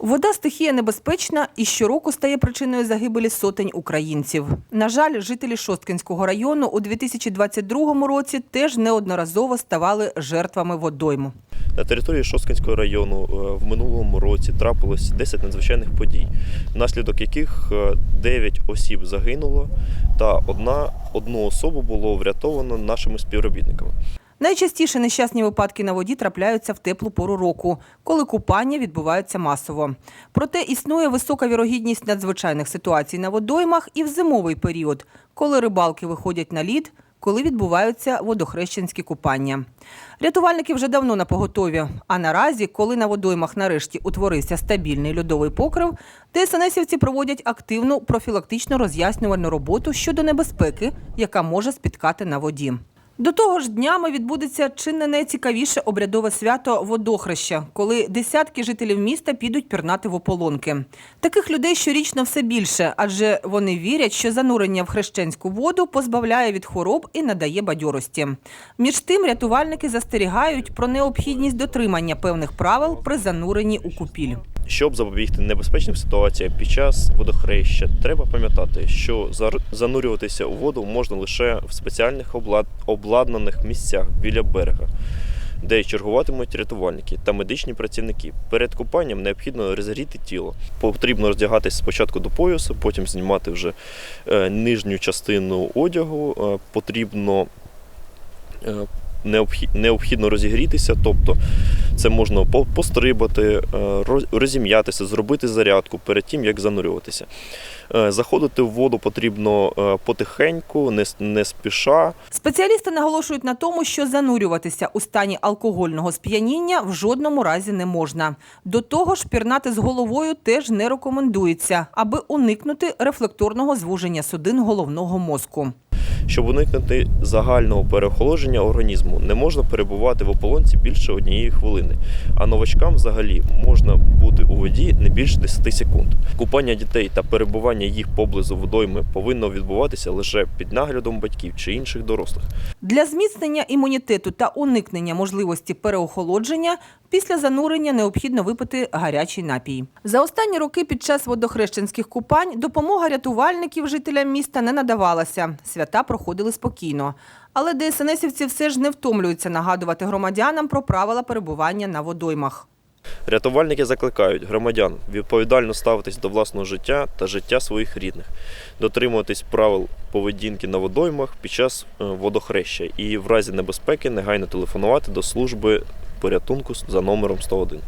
Вода стихія небезпечна і щороку стає причиною загибелі сотень українців. На жаль, жителі Шосткинського району у 2022 році теж неодноразово ставали жертвами водойму. На території Шосткинського району е, в минулому році трапилось 10 надзвичайних подій, внаслідок яких 9 осіб загинуло та одна, одну особу було врятовано нашими співробітниками. Найчастіше нещасні випадки на воді трапляються в теплу пору року, коли купання відбуваються масово. Проте існує висока вірогідність надзвичайних ситуацій на водоймах і в зимовий період, коли рибалки виходять на лід, коли відбуваються водохрещенські купання. Рятувальники вже давно на поготові. А наразі, коли на водоймах нарешті утворився стабільний льодовий покрив, ДСНСівці проводять активну профілактично роз'яснювальну роботу щодо небезпеки, яка може спіткати на воді. До того ж, днями відбудеться чи не найцікавіше обрядове свято водохреща, коли десятки жителів міста підуть пірнати в ополонки. Таких людей щорічно все більше, адже вони вірять, що занурення в хрещенську воду позбавляє від хвороб і надає бадьорості. Між тим, рятувальники застерігають про необхідність дотримання певних правил при зануренні у купіль. Щоб запобігти небезпечним ситуаціям під час водохреща, треба пам'ятати, що занурюватися у воду можна лише в спеціальних облад- обладнаних місцях біля берега, де чергуватимуть рятувальники та медичні працівники. Перед купанням необхідно розігріти тіло. Потрібно роздягатись спочатку до поясу, потім знімати вже е, нижню частину одягу. Е, Потрібно е, необхідно розігрітися, тобто це можна по- пострибати, е, розім'ятися, зробити зарядку перед тим, як занурюватися. Е, Заходити в воду потрібно е, потихеньку, не, не спіша. Спеціалісти наголошують на тому, що занурюватися у стані алкогольного сп'яніння в жодному разі не можна. До того ж, пірнати з головою теж не рекомендується, аби уникнути рефлекторного звуження судин головного мозку. Щоб уникнути загального переохолодження організму, не можна перебувати в ополонці більше однієї хвилини. А новачкам взагалі можна бути воді не більше 10 секунд. Купання дітей та перебування їх поблизу водойми повинно відбуватися лише під наглядом батьків чи інших дорослих. Для зміцнення імунітету та уникнення можливості переохолодження після занурення необхідно випити гарячий напій. За останні роки під час водохрещенських купань допомога рятувальників жителям міста не надавалася. Свята проходили спокійно. Але ДСНСівці все ж не втомлюються нагадувати громадянам про правила перебування на водоймах. Рятувальники закликають громадян відповідально ставитись до власного життя та життя своїх рідних, дотримуватись правил поведінки на водоймах під час е, водохреща і в разі небезпеки негайно телефонувати до служби порятунку за номером 101.